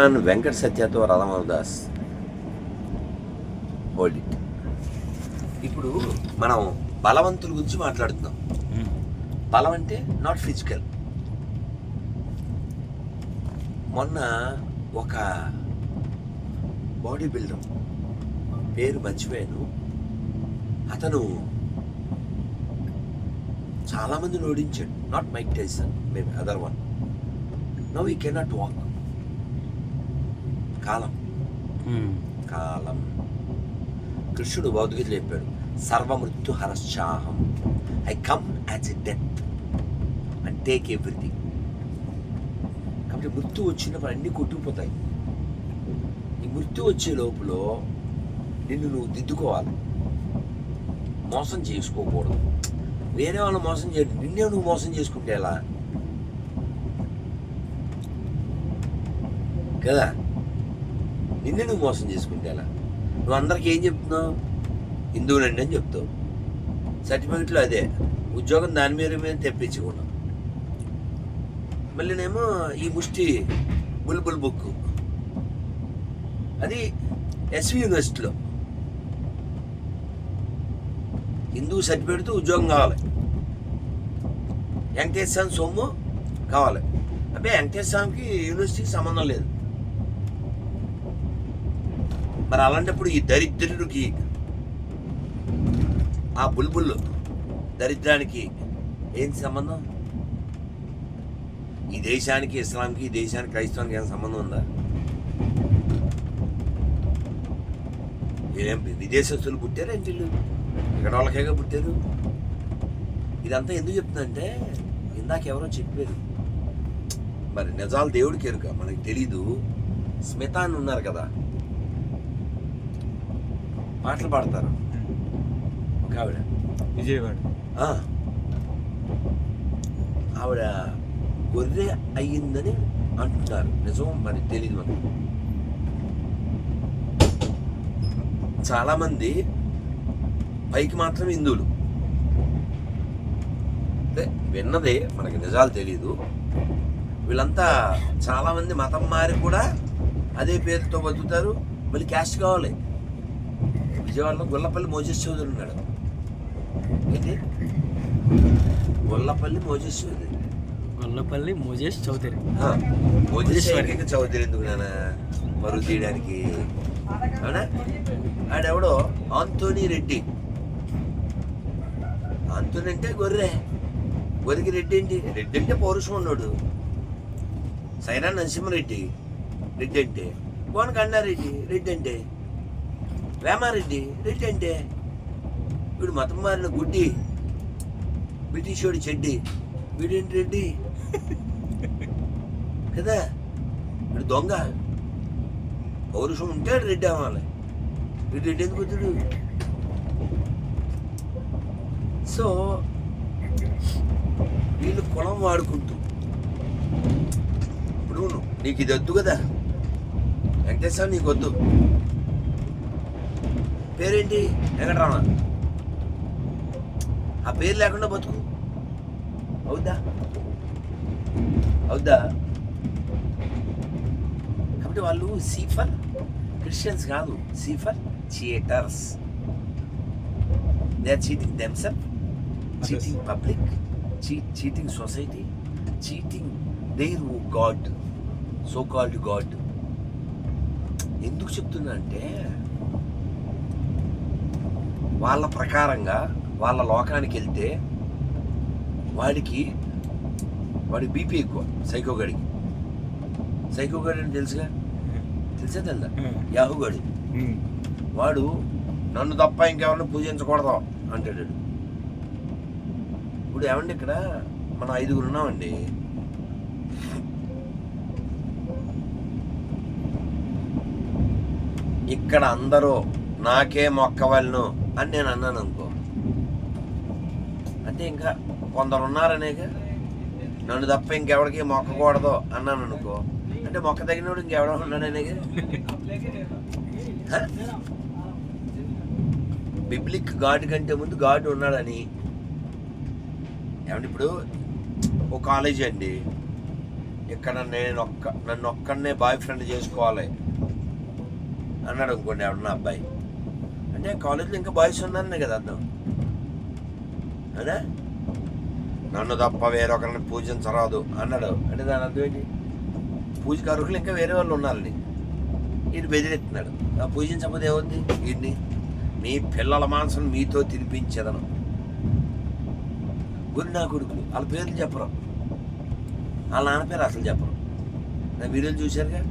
శ్రీమాన్ వెంకట సత్యతో Radhamadhav Das hold it ఇప్పుడు మనం బలవంతుల గురించి మాట్లాడుతున్నాం బలం అంటే నాట్ ఫిజికల్ మొన్న ఒక బాడీ బిల్డర్ పేరు మర్చిపోయాను. అతను చాలామందిని ఓడించాడు. Not Mike Tyson maybe other one no we cannot walk కాలం. కాలం. కృష్ణుడు భౌతికతలు చెప్పాడు సర్వమృత్యు హరశ్చాహం I come as a death and take everything కాబట్టి మృత్యు వచ్చినప్పుడు అన్నీ కొట్టుకుపోతాయి. ఈ మృత్యు వచ్చే లోపల నిన్ను నువ్వు దిద్దుకోవాలి. మోసం చేసుకోకూడదు. వేరే వాళ్ళు మోసం చేయడు నిన్నే నువ్వు మోసం చేసుకుంటే ఎలా? కదా? నిన్ను నువ్వు మోసం చేసుకుంటే ఎలా? నువ్వు అందరికీ ఏం చెప్తున్నావు? హిందువులండి అని చెప్తావు. సర్టిఫికెట్లో అదే. ఉద్యోగం దాని మీద మీద తెప్పించుకున్నావు. మళ్ళీనేమో ఈ ముష్టి బుల్బుల్ బుక్. అది ఎస్వి యూనివర్సిటీలో. హిందూ సర్టిఫికెట్తో ఉద్యోగం కావాలి. వెంకటేశ్వర స్వామి సొమ్ము కావాలి. అబ్బే వెంకటేశ్వర స్వామికి యూనివర్సిటీకి సంబంధం లేదు. మరి అలాంటప్పుడు ఈ దరిద్రుడికి ఆ బుల్బుల్ దరిద్రానికి ఏం సంబంధం? ఈ దేశానికి ఇస్లాంకి ఈ దేశానికి క్రైస్తవానికి ఏం సంబంధం ఉందా? ఏం విదేశస్తులు పుట్టారు ఏంటి ఇక్కడ వాళ్ళకేగా పుట్టారు? ఇదంతా ఎందుకు చెప్తుందంటే ఇందాక ఎవరో చెప్పారు. మరి నిజాలు దేవుడికి ఎరుక మనకి తెలీదు. స్మితాన్ అని ఉన్నారు కదా. పాటలు పాడతారు. ఒక ఆవిడ. విజయవాడ. ఆవిడ గొర్రె అయ్యిందని అంటున్నారు. నిజం మరి తెలియదు మనకు చాలామంది పైకి మాత్రం హిందువులు. అంటే విన్నదే మనకి నిజాలు తెలియదు వీళ్ళంతా చాలామంది మతం మారి కూడా అదే పేరుతో బతుకుతారు. మళ్ళీ క్యాస్ట్ కావాలి. విజయవాడలో గొల్లపల్లి మోజెస్ చౌదరి ఉన్నాడు. ఏంటి? గొల్లపల్లి మోజెస్ చౌదరి. గొల్లపల్లి మోజేష్ చౌదరి. మోజేశ్వరి. ఏకైక చౌదరి ఎందుకు నాన్న? మరుగు తీయడానికి. అవునా? ఆడెవడో? ఆంటోనీ రెడ్డి. ఆంటోనీ అంటే గొర్రె. గొర్రెకి రెడ్డి ఏంటి? రెడ్డి అంటే పౌరుషం ఉన్నాడు సైరా నరసింహారెడ్డి. రెడ్డి అంటే. కోన కన్నారెడ్డి రెడ్డి అంటే. వేమారెడ్డి రెడ్డి అంటే వీడు మతం మారిన గుడ్డి బ్రిటిష్ వాడి చెడ్డి. వీడేంటి రెడ్డి? కదా? వీడు దొంగ. పౌరుషం ఉంటే రెడ్డి అవ్వాలి. వీడు రెడ్డి ఎందుకు వచ్చాడు? సో వీళ్ళు కులం వాడుకుంటూ. ఇప్పుడు నీకు ఇది వద్దు కదా. వెంకటేశ్వర నీకు వద్దు. పేరేంటి? వెంకటరమణ ఆ పేరు లేకుండా బతుకు. అవుద్దా? అవుద్దా? కాబట్టి వాళ్ళు సీఫర్ క్రిస్టియన్స్ కాదు సీఫర్ theatres. They are cheating themselves cheating public cheating society cheating their god so called god ఎందుకు చెప్తున్నా అంటే వాళ్ళ ప్రకారంగా వాళ్ళ లోకానికి వెళ్తే వాడికి వాడి బీపీ ఎక్కువ సైకో గడికి. సైకో గడి అని తెలుసుగా? తెలుసా తెల్దా? యాహు గడి. వాడు నన్ను తప్ప ఇంకెవరిని పూజించకూడదు అంటాడు. ఇప్పుడు ఏమండి ఇక్కడ? మనం ఐదుగురు ఉన్నామండి. ఇక్కడ అందరూ నాకే మొక్కవలను అని నేను అన్నాను అనుకో. అంటే ఇంకా కొందరు ఉన్నారనేగా నన్ను తప్ప ఇంకెవడికి మొక్కకూడదు అన్నాను అనుకో. అంటే మొక్క తగినోడు ఇంకెవడో ఉన్నాడనే బిబ్లిక్ గాడ్ కంటే ముందు గాడ్ ఉన్నాడని. ఏమంటే ఇప్పుడు? ఒక కాలేజీ అండి. ఇక్కడ నేను ఒక్క నన్ను ఒక్కడనే బాయ్ ఫ్రెండ్ చేసుకోవాలి. అన్నాడు అనుకోండి ఎవడన్నా అబ్బాయి. అంటే కాలేజీలో ఇంకా బాయ్స్ ఉన్నారనే కదా అర్థం అదే? నన్ను తప్ప వేరొకరిని పూజించరాదు అన్నాడు. అంటే దాని అర్థం ఏంటి? పూజకు అర్హులు ఇంకా వేరే వాళ్ళు ఉన్నారని ఈయన బెదిరెత్తున్నాడు ఆ పూజించకపోతే ఏముంది వీడిని మీ పిల్లల మాంసం మీతో తినిపించేదను. గురి నా కొడుకులు వాళ్ళ పేర్లు చెప్పరు. వాళ్ళ నాన్న పేరు అసలు చెప్పరు. నా వీడియోలు చూశారుగా?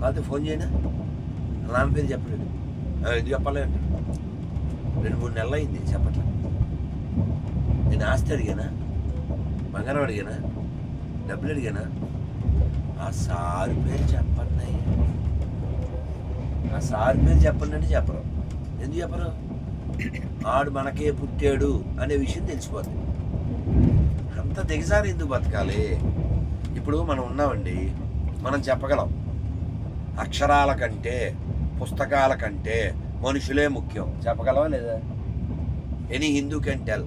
కాకపోతే ఫోన్ చేయనా? వాళ్ళ నాన్న పేరు చెప్పలేదు. ఇది ఎందుకు రెండు మూడు నెలలు అయింది చెప్పట్లే. నేను ఆస్తి అడిగానా? బంగారం అడిగానా? డబ్బులు అడిగానా? ఆ సారు పేరు చెప్పండి ఆ సారు పేరు చెప్పండి అంటే చెప్పరు. ఎందుకు చెప్పరు? ఆడు మనకే పుట్టాడు అనే విషయం తెలిసిపోతుంది అంత దిగజారి ఎందుకు బతకాలి? ఇప్పుడు మనం ఉన్నామండి మనం చెప్పగలం. అక్షరాల కంటే పుస్తకాల కంటే మనుషులే ముఖ్యం. చెప్పగలవా లేదా? ఎనీ హిందూ కెన్ టెల్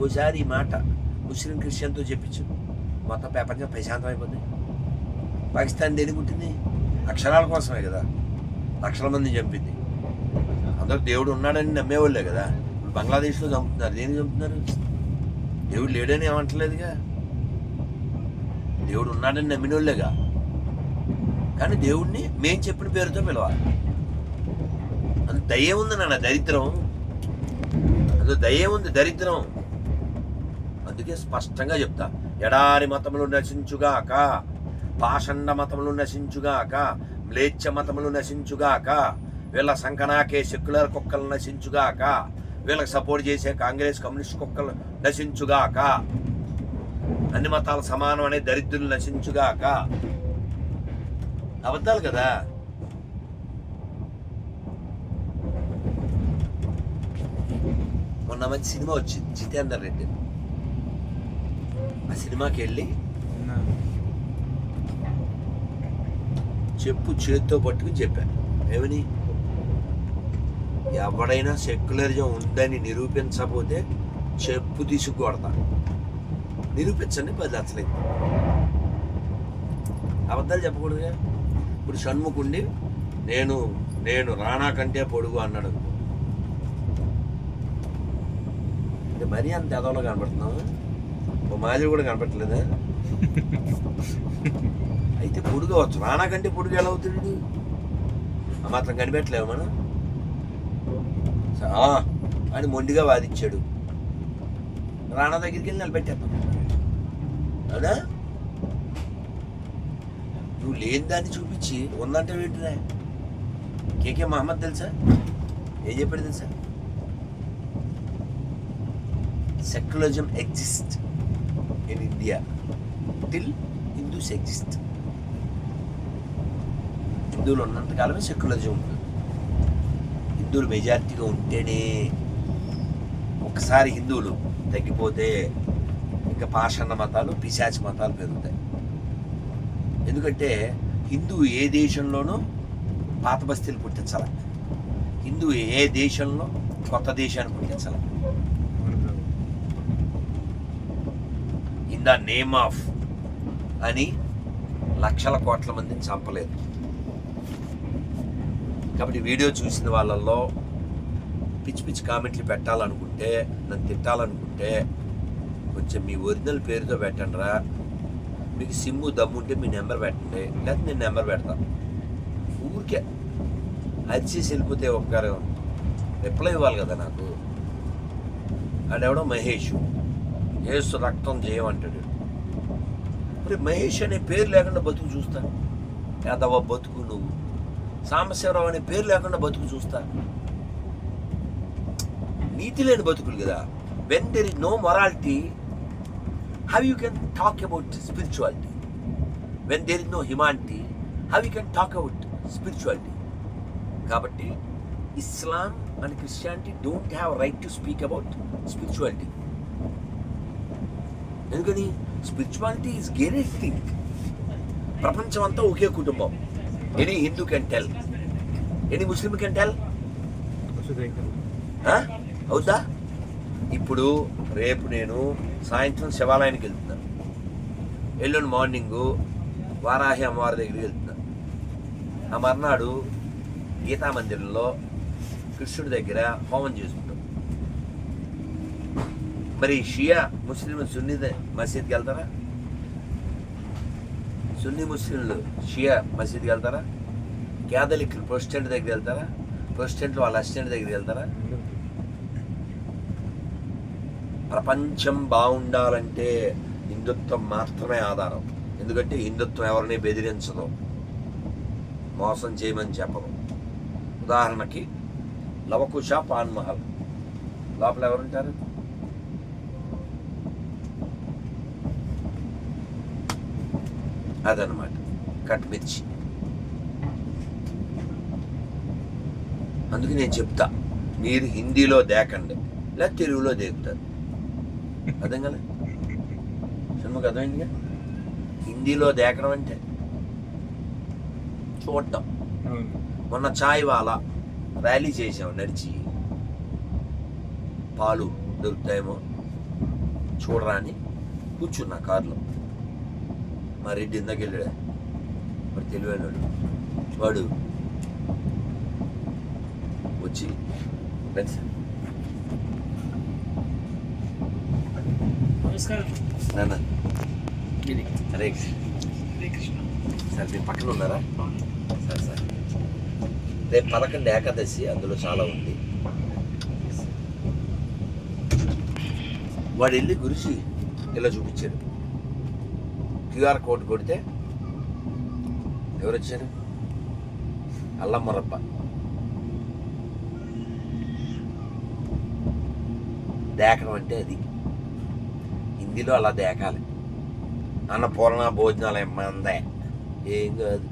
ఓసారి ఈ మాట ముస్లిం క్రిస్టియన్తో చెప్పించు. మొత్తం ప్రపంచం ప్రశాంతం అయిపోతుంది పాకిస్తాన్ దేని పుట్టింది? అక్షరాల కోసమే కదా. లక్షల మంది చంపింది. అందరూ దేవుడు ఉన్నాడని నమ్మేవాళ్ళే కదా. ఇప్పుడు బంగ్లాదేశ్లో చంపుతున్నారు. దేని చంపుతున్నారు? దేవుడు లేడని ఏమంటలేదుగా దేవుడు ఉన్నాడని నమ్మినోళ్ళేగా. కానీ దేవుడిని మేం చెప్పిన పేరుతో పిలవాలి. అది దయ ఉంది నాన్న దరిద్రం. అది దయ్యం ఉంది దరిద్రం. అందుకే స్పష్టంగా చెప్తా. ఎడారి మతములు నశించుగాక పాషండ మతములు నశించుగాక మ్లేచ్ఛ మతములు నశించుగాక వీళ్ళ సంకనాకే సెక్యులర్ కుక్కలు నశించుగాక వీళ్ళకి సపోర్ట్ చేసే కాంగ్రెస్ కమ్యూనిస్ట్ కుక్కలు నశించుగాక అన్ని మతాలు సమానం అనే దరిద్రులు నశించుగాక. అబద్ధాలు కదా? మొన్న మంచి సినిమా వచ్చింది జితేందర్ రెడ్డి. ఆ సినిమాకి వెళ్ళి చెప్పు చేత్తో పట్టుకుని చెప్పాను ఏమని? ఎవడైనా సెక్యులరిజం ఉందని నిరూపించకపోతే చెప్పు తీసుకొడతా నిరూపించండి పది అసలేదు అబద్ధాలు చెప్పకూడదుగా? ఇప్పుడు షణ్ముఖుండి నేను నేను రాణా కంటే పొడుగు అన్నాడు అనుకో. అంటే మరీ అంత ఎదవలో కనపడుతున్నాము ఓ మాదిరి కూడా కనపడలేదా అయితే పొడుగు అవచ్చు రానా కంటే పొడుగు ఎలా అవుతుంది ఆ మాత్రం కనిపెట్టలేము మనం ఆ, అని మొండిగా వాదించాడు రాణా దగ్గరికి వెళ్ళి నిలబెట్టేద్దాం అవునా నువ్వు లేని దాన్ని చూపించి ఉందంటే ఏంటిరా కేకే మహమ్మద్ తెలుసా ఏం చెప్పాడు తెలుసా secularism exist in India till Hindus exist హిందువులు ఉన్నంతకాలమే సెక్యులరిజం ఉంటుంది. హిందువులు మెజారిటీగా ఉంటేనే ఒకసారి హిందువులు తగ్గిపోతే ఇంకా పాషాణ మతాలు పిశాచ మతాలు పెరుగుతాయి. ఎందుకంటే హిందూ ఏ దేశంలోనూ పాత బస్తీలు పుట్టించాల. హిందూ ఏ దేశంలో కొత్త దేశాన్ని పుట్టించాలి. ద నేమ్ ఆఫ్ అని లక్షల కోట్ల మందిని చంపలేదు. కాబట్టి వీడియో చూసిన వాళ్ళల్లో పిచ్చి పిచ్చి కామెంట్లు పెట్టాలనుకుంటే నన్ను తిట్టాలనుకుంటే కొంచెం మీ ఒరిజినల్ పేరుతో పెట్టండి రా మీకు సిమ్ము దమ్ముంటే మీ నెంబర్ పెట్టండి. లేకపోతే నేను నెంబర్ పెడతాను ఊరికే అరిచేసి వెళ్ళిపోతే ఒక్కరు రిప్లై ఇవ్వాలి కదా నాకు. ఆడెవడో మహేష్. ఏసు రక్తం చేయమంటాడు మరి మహేష్ అనే పేరు లేకుండా బతుకు చూస్తా. యాదవ బతుకు నువ్వు. సాంబశివరావు అనే పేరు లేకుండా బతుకు చూస్తా. నీతి లేని బతుకులు కదా. When there is no morality how you can talk about spirituality when there is no humanity how you can talk about spirituality కాబట్టి Islam and Christianity don't have right to speak about spirituality ఎందుకని? Spirituality is great thing ప్రపంచం అంతా ఒకే కుటుంబం. Any Hindu can tell any Muslim can tell అవుతా ఇప్పుడు రేపు నేను సాయంత్రం శివాలయానికి వెళ్తున్నాను ఎల్లుండి మార్నింగు వారాహి అమ్మవారి దగ్గరికి వెళ్తున్నాను ఆ మర్నాడు గీతామందిరంలో కృష్ణుడి దగ్గర హోమం చేసుకుంటాను మరి షియా ముస్లిం సున్నీ మసీద్కి వెళ్తారా? సున్నీ ముస్లింలు షియా మసీద్కి వెళ్తారా? క్యాథలిక్ ప్రొస్టెంట్ దగ్గరికి వెళ్తారా? ప్రొస్టెంట్లు వాళ్ళ అసిస్టెంట్ దగ్గరికి వెళ్తారా? ప్రపంచం బాగుండాలంటే హిందుత్వం మాత్రమే ఆధారం. ఎందుకంటే హిందుత్వం ఎవరిని బెదిరించదు. మోసం చేయమని చెప్పదు ఉదాహరణకి లవకుశ పాన్ మహల్ లోపల ఎవరుంటారు? అదనమాట. కట్ మిర్చి. అందుకే నేను చెప్తా మీరు హిందీలో దేకండి లేదా తెలుగులో దేకుతారు. అర్థం కదా? సినిమాకి అర్థమైందిగా? హిందీలో దేకడం అంటే చూడటం మొన్న చాయ్ వాలా ర్యాలీ చేసాం నడిచి. పాలు దొరుకుతాయేమో చూడరా అని కూర్చున్నా కారులో. మా రెడ్డి ఇందాక వెళ్ళాడు మరి తెలివైనడు వాడు. వచ్చి నమస్కారం. నాన్న. హరే సార్ మీ పక్కన ఉన్నారా? Sir sir. రేపు పదకొండు ఏకాదశి అందులో చాలా ఉంది. వాడు వెళ్ళి గురుజీ ఇలా చూపించాడు. క్యూఆర్ కోడ్ కొడితే ఎవరు వచ్చారు అల్లమ్మరప్ప దేకడం అంటే అది. హిందీలో అలా దేకాలి. అన్నపూర్ణ భోజనాలయం మందే. ఏం కాదు.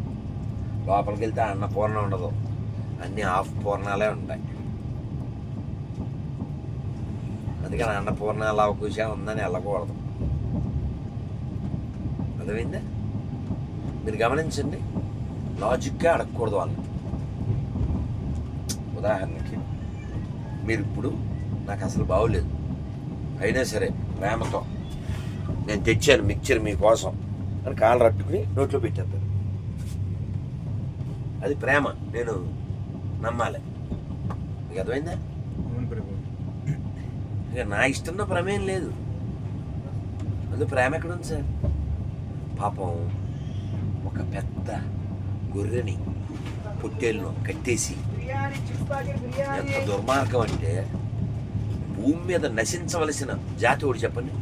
లోపలికి వెళ్తే అన్నపూర్ణ ఉండదు. అన్నీ హాఫ్ పూర్ణాలే ఉంటాయి. అందుకని అన్నపూర్ణ లవకుశ ఉందని వెళ్ళకూడదు. అర్థమైందా? మీరు గమనించండి లాజిక్గా అడగకూడదు వాళ్ళు ఉదాహరణకి మీరు ఇప్పుడు నాకు అసలు బాగోలేదు. అయినా సరే ప్రేమతో నేను తెచ్చాను మిక్చర్ మీకోసం అని కాళ్ళు రట్టుకుని నోట్లో పెట్టేస్తాను అది ప్రేమ నేను నమ్మాలి. మీకు అర్థమైందా? ఇక నా ఇష్టంలో ప్రమేయం లేదు. అందులో ప్రేమ ఎక్కడుంది సార్? పాపం ఒక పెద్ద గొర్రెని పొట్టేళ్ళను కట్టేసి ఎంత దుర్మార్గం అంటే భూమి మీద నశించవలసిన జాతి ఒకటి చెప్పండి.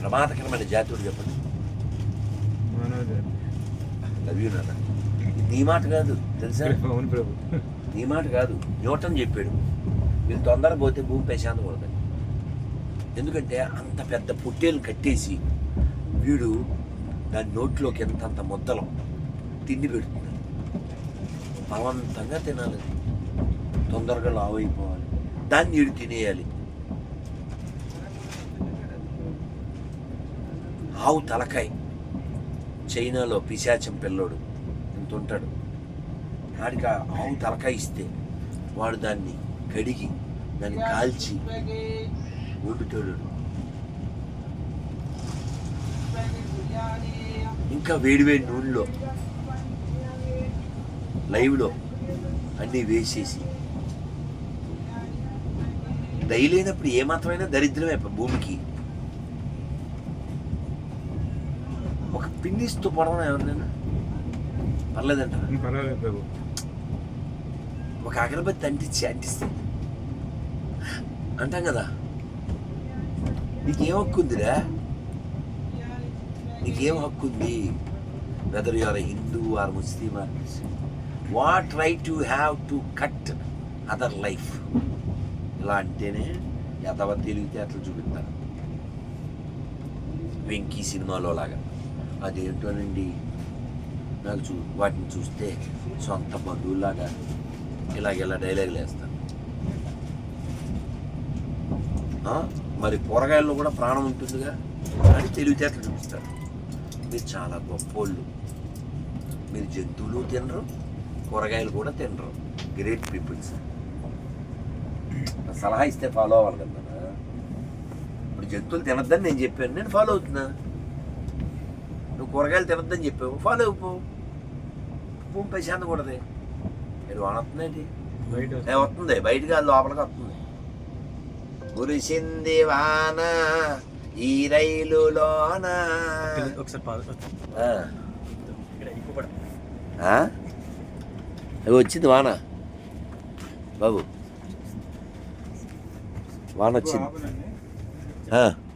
ప్రమాదకరమైన జాతి ఒకటి చెప్పండి. నాన్న. నీ మాట కాదు తెలుసా? అవును ప్రభు. నీ మాట కాదు న్యూటన్ చెప్పాడు. వీళ్ళు తొందర పోతే భూమి ప్రశాంతం పడుతుంది ఎందుకంటే అంత పెద్ద పుట్టేలు కట్టేసి వీడు దాని నోట్లోకి ఎంతంత ముద్దలం తిండి పెడుతుంది బలవంతంగా తినాలి. తొందరగా లావు అయిపోవాలి దాన్ని వీడు తినేయాలి. ఆవు తలకాయ. చైనాలో పిశాచం పిల్లోడు ఎంత ఉంటాడు. వాడికి ఆవు తలకాయ ఇస్తే వాడు దాన్ని కడిగి దాన్ని కాల్చి వండుతాడు. ఇంకా వేడివేడి నూనెలో లైవ్లో అన్నీ వేసేసి దయలేనప్పుడు ఏమాత్రమైనా దరిద్రమే భూమికి. ఒక పిన్నిస్తూ పడవన ఎవరినైనా ప్రభు ఒక అగరబత్తి అంటించి అంటిస్తే. అంటాం కదా? నీకేం హక్కు ఉందిరా? నీకేం హక్కు ఉంది? Whether you are Hindu or Muslim or what right you have to cut other life ఇలా అంటేనే యథవ తెలివితేటలు చూపిస్తారు. వెంకీ సినిమాలో లాగా. అదేంటోనండి నాకు చూ వాటిని చూస్తే సొంత బంధువులాగా ఇలాగ ఇలా డైలాగులు వేస్తాను మరి కూరగాయల్లో కూడా ప్రాణం ఉంటుందిగా? అని తెలివితేటలు చూపిస్తారు. మీరు చాలా గొప్పోళ్ళు. మీరు జంతువులు తినరు కూరగాయలు కూడా తినరు. గ్రేట్ పీపుల్స్ సలహా ఇస్తే ఫాలో అవ్వాలి కదా ఇప్పుడు జంతువులు తినద్దని నేను చెప్పాను నేను ఫాలో అవుతున్నా. నువ్వు కూరగాయలు తినొద్దని చెప్పావు ఫాలో అయిపో. భూమి ప్రశాంతం కూడదు మీరు ఏ, వస్తుంది. బయటికి అది లోపలికి వస్తుంది. కురిసింది వాన. ఈ రైలులోన? అది వచ్చింది వాన. బాబు. వాన వచ్చింది.